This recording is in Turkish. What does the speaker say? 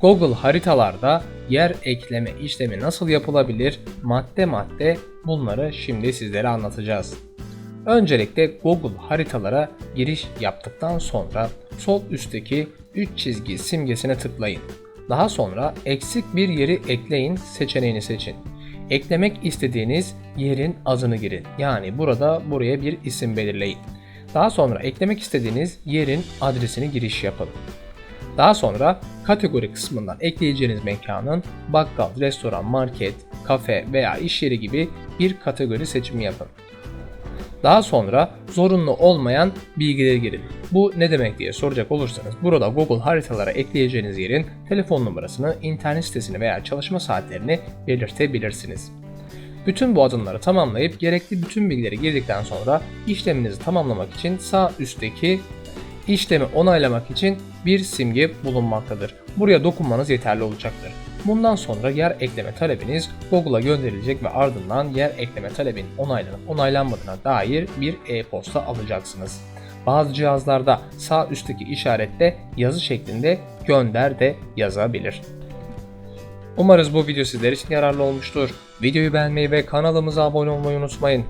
Google haritalarda yer ekleme işlemi nasıl yapılabilir? Madde madde bunları şimdi sizlere anlatacağız. Öncelikle Google haritalara giriş yaptıktan sonra sol üstteki 3 çizgi simgesine tıklayın. Daha sonra eksik bir yeri ekleyin seçeneğini seçin. Eklemek istediğiniz yerin adını girin. Yani burada buraya bir isim belirleyin. Daha sonra eklemek istediğiniz yerin adresini giriş yapın. Daha sonra kategori kısmından ekleyeceğiniz mekanın bakkal, restoran, market, kafe veya iş yeri gibi bir kategori seçimi yapın. Daha sonra zorunlu olmayan bilgileri girin. Bu ne demek diye soracak olursanız burada Google haritalara ekleyeceğiniz yerin telefon numarasını, internet sitesini veya çalışma saatlerini belirtebilirsiniz. Bütün bu adımları tamamlayıp gerekli bütün bilgileri girdikten sonra işleminizi tamamlamak için sağ üstteki işlemi onaylamak için bir simge bulunmaktadır. Buraya dokunmanız yeterli olacaktır. Bundan sonra yer ekleme talebiniz Google'a gönderilecek ve ardından yer ekleme talebinin onaylanıp onaylanmadığına dair bir e-posta alacaksınız. Bazı cihazlarda sağ üstteki işarette yazı şeklinde gönder de yazabilir. Umarız bu video sizler için yararlı olmuştur. Videoyu beğenmeyi ve kanalımıza abone olmayı unutmayın.